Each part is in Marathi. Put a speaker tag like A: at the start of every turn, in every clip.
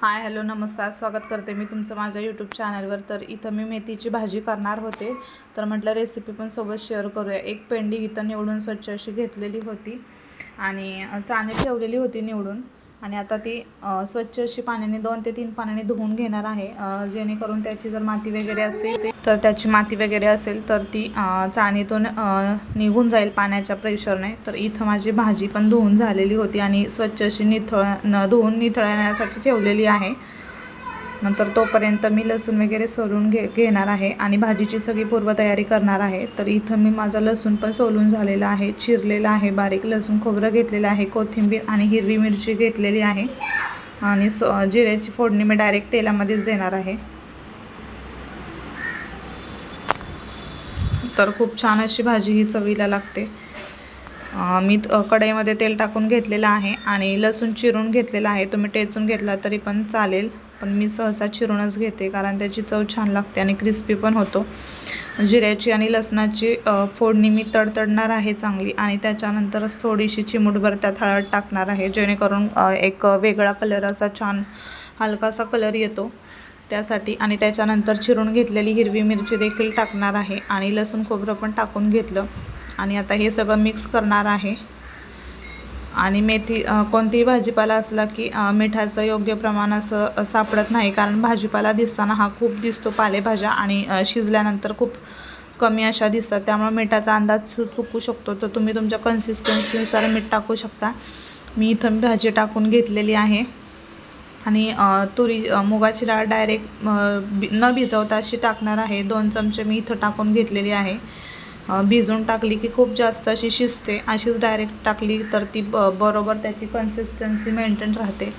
A: हाय हॅलो नमस्कार. स्वागत करते मी तुमचं माझ्या यूट्यूब चॅनलवर तर इथं मी मेथीची भाजी करणार होते. तर म्हटलं रेसिपी पण सोबत शेअर करूया. एक पेंडी इथं निवडून स्वच्छ अशी घेतलेली होती आणि चाणी ठेवलेली होती निवडून. आणि आता ती स्वच्छ अशी पाण्याने दोन ते तीन पाण्याने धुवून घेणार आहे. जेणेकरून त्याची जर माती वगैरे असेल तर त्याची माती वगैरे असेल तर ती चाणीतून निघून जाईल पाण्याच्या प्रेशरने. तर इथं माझी भाजी पण धुवून झालेली होती आणि स्वच्छ अशी निथळ न धुवून निथळण्यासाठी ठेवलेली आहे. नंतर तोपर्यंत मी लसूण वगैरे सोलून घे घेणार आहे आणि भाजीची सगळी पूर्वतयारी करणार आहे. तर इथं मी माझा लसूण पण सोलून झालेला आहे चिरलेला आहे बारीक लसूण खोबरं घेतलेलं आहे कोथिंबीर आणि हिरवी मिरची घेतलेली आहे. आणि सो जिऱ्याची फोडणी मी डायरेक्ट तेलामध्येच देणार आहे. तर खूप छान अशी भाजी ही चवीला लागते. मी कढईमध्ये तेल टाकून घेतलेलं आहे आणि लसूण चिरून घेतलेला आहे. तुम्ही टेचून घेतला तरी पण चालेल पण मी सहसा चिरूनच घेते कारण त्याची चव छान लागते आणि क्रिस्पी पण होतो. जिऱ्याची आणि लसणाची फोडणी मी तडतडणार आहे चांगली आणि त्याच्यानंतरच थोडीशी चिमूटभर त्यात हळद टाकणार आहे जेणेकरून एक वेगळा कलर असा छान हलकासा कलर येतो. त्यासाठी आणि त्याच्यानंतर चिरून घेतलेली हिरवी मिरची देखील टाकणार आहे. आणि लसूण खोबरं पण टाकून घेतलं. आणि आता हे सगळं मिक्स करणार आहे. आणि मेथी कोणतीही भाजीपाला असला की मिठाचं योग्य प्रमाण असं सापडत नाही. कारण भाजीपाला दिसताना हा खूप दिसतो पालेभाज्या आणि शिजल्यानंतर खूप कमी अशा दिसतात. त्यामुळे मिठाचा अंदाज चुकू शकतो. तर तुम्ही तुमच्या कन्सिस्टन्सीनुसार मीठ टाकू शकता. मी इथं भाजी टाकून घेतलेली आहे. आणि तुरी मुगाची डाळ डायरेक्ट बि न भिजवता अशी टाकणार आहे. दोन चमचे मी इथं टाकून घेतलेली आहे. भिजून टाकली की खूप जास्त अशी शिजते. अशीच डायरेक्ट टाकली तर ती ब बरोबर त्याची कन्सिस्टन्सी मेंटेन राहते.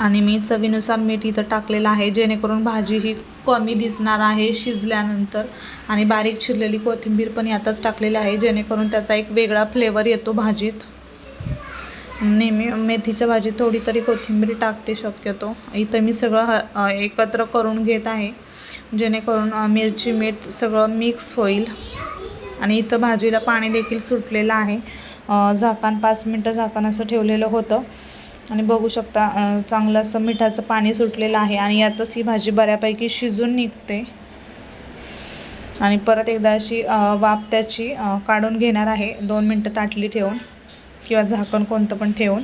A: आणि मी चवीनुसार मीठ इथं टाकलेलं आहे. जेणेकरून भाजी ही कमी दिसणार आहे शिजल्यानंतर. आणि बारीक चिरलेली कोथिंबीर पण यातच टाकलेली आहे. जेणेकरून त्याचा एक वेगळा फ्लेवर येतो भाजीत. नेहमी मेथीच्या भाजीत थोडी तरी कोथिंबीर टाकते शक्यतो. इथं मी सगळं ह एकत्र करून घेत आहे. जेणेकरून मिरची मीठ सगळं मिक्स होईल. आणि इथं भाजीला पाणी देखील सुटलेलं आहे. झाकण पाच मिनटं झाकण असं ठेवलेलं होतं. आणि बघू शकता चांगलं असं मिठाचं पाणी सुटलेलं आहे. आणि यातच ही भाजी बऱ्यापैकी शिजून निघते. आणि परत एकदा अशी अ, वाफ त्याची काढून घेणार आहे. दोन मिनटं ताटली ठेवून. किंवा झाकण कोणतं पण ठेवून.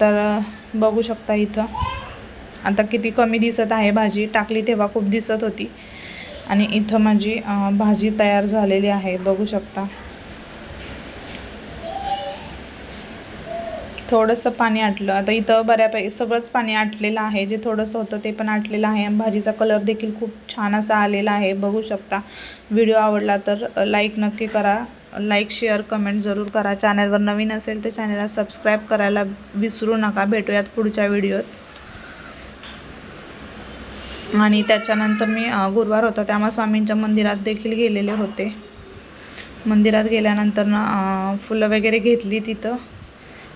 A: तर बघू शकता इथं. आता किती कमी दिसत आहे भाजी. टाकली तेव्हा खूप दिसत होती. आणि इथं माझी भाजी तयार झालेली आहे. बघू शकता. थोडंसं पाणी आटलं. आता इथं बऱ्यापैकी सगळंच पाणी आटलेलं आहे. जे थोडंसं होतं ते पण आटलेलं आहे. आणि भाजीचा कलर देखील खूप छान असा आलेला आहे. बघू शकता. व्हिडिओ आवडला तर लाईक नक्की करा. लाईक शेअर कमेंट जरूर करा. चॅनलवर नवीन असेल तर चॅनलला सबस्क्राईब करायला विसरू नका. भेटूयात पुढच्या व्हिडिओत आणि त्याच्यानंतर मी गुरुवार होता त्यामुळे स्वामींच्या मंदिरात देखील गेलेले होते. मंदिरात गेल्यानंतर ना फुलं वगैरे घेतली तिथं.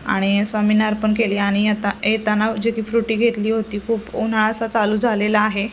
A: आणि स्वामींना अर्पण केली. आणि आता येताना जी की फ्रुटी घेतली होती खूप उन्हाळा असा चालू झालेला आहे.